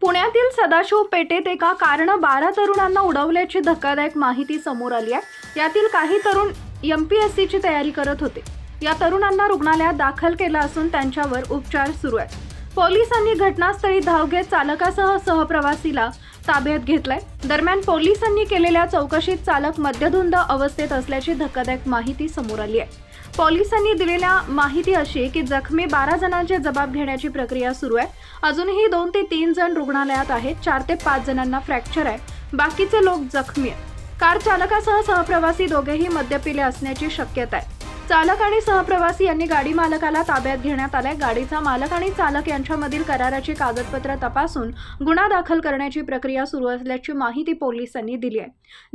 पुण्यातील सदाशिव पेठेत एका कारनं बारा तरुणांना उडवल्याची धक्कादायक माहिती समोर आली आहे. यातील काही तरुण एम पी एस सीची तयारी करत होते. या तरुणांना रुग्णालयात दाखल केलं असून त्यांच्यावर उपचार सुरू आहेत. पोलिसांनी घटनास्थळी धाव घेत चालकासह सहप्रवासीला ताब्यात घेतलाय. दरम्यान पोलिसांनी केलेल्या चौकशीत चालक मद्यधुंद अवस्थेत असल्याची धक्कादायक माहिती समोर आली आहे. पोलिसांनी दिलेल्या माहिती अशी की जखमी बारा जणांचे जबाब घेण्याची प्रक्रिया सुरू आहे. अजूनही दोन ते तीन जण रुग्णालयात आहेत. चार ते पाच जणांना फ्रॅक्चर आहे. बाकीचे लोक जखमी आहेत. कार चालकासह सहप्रवासी दोघेही मद्यपिले असण्याची शक्यता आहे. चालक आणि सहप्रवासी यांनी गाडी मालकाला ताब्यात घेण्यात आलाय. गाडीचा मालक आणि चालक यांच्यामधील कराराची कागदपत्र तपासून गुन्हा दाखल करण्याची प्रक्रिया सुरू असल्याची माहिती पोलिसांनी दिली आहे.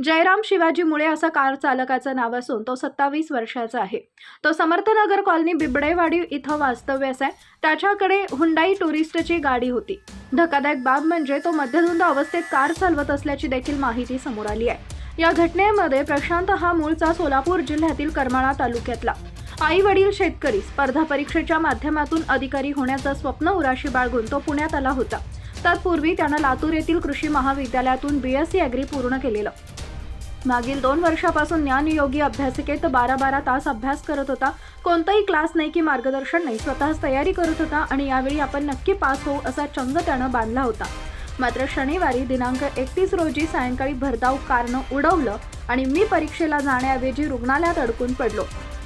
जयराम शिवाजी मुळे असं कार चालकाचं नाव असून तो सत्तावीस वर्षाचा आहे. तो समर्थनगर कॉलनी बिबडेवाडी इथं वास्तव्यास आहे. त्याच्याकडे हुंडाई टुरिस्टची गाडी होती. धक्कादायक बाब म्हणजे तो मध्यधुंद अवस्थेत कार चालवत असल्याची देखील माहिती समोर आली आहे. या घटनेमध्ये प्रशांत हा मूळचा सोलापूर जिल्ह्यातील करमाळा तालुक्यातला. आई वडील शेतकरी स्पर्धा परीक्षेच्या माध्यमातून अधिकारी होण्याचं स्वप्न उराशी बाळगून तो पुण्यात आला होता. तत्पूर्वी त्यानं लातूर येथील कृषी महाविद्यालयातून बी एस सी अॅग्री पूर्ण केलेलं. मागील दोन वर्षापासून ज्ञानयोगी अभ्यासिकेत बारा बारा तास अभ्यास करत होता. कोणताही क्लास नाही की मार्गदर्शन नाही स्वतःच तयारी करत होता आणि यावेळी आपण नक्की पास होऊ असा चंग त्यानं बांधला होता. मात्र शनिवारी दिनांक एकतीस रोजी सायंकाळी भरधाव कारनं उडवलं आणि मी परीक्षेला जाण्याऐवजी रुग्णालयात अडकून पडलो.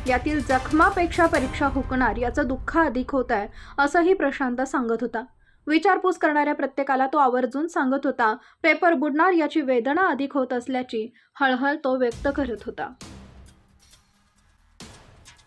यातील जखमापेक्षा परीक्षा हुकणार याचं दुःख अधिक होत आहे असंही प्रशांत सांगत होता. विचारपूस करणाऱ्या प्रत्येकाला तो आवर्जून सांगत होता पेपर बुडणार याची वेदना अधिक होत असल्याची हळहळ तो व्यक्त करत होता.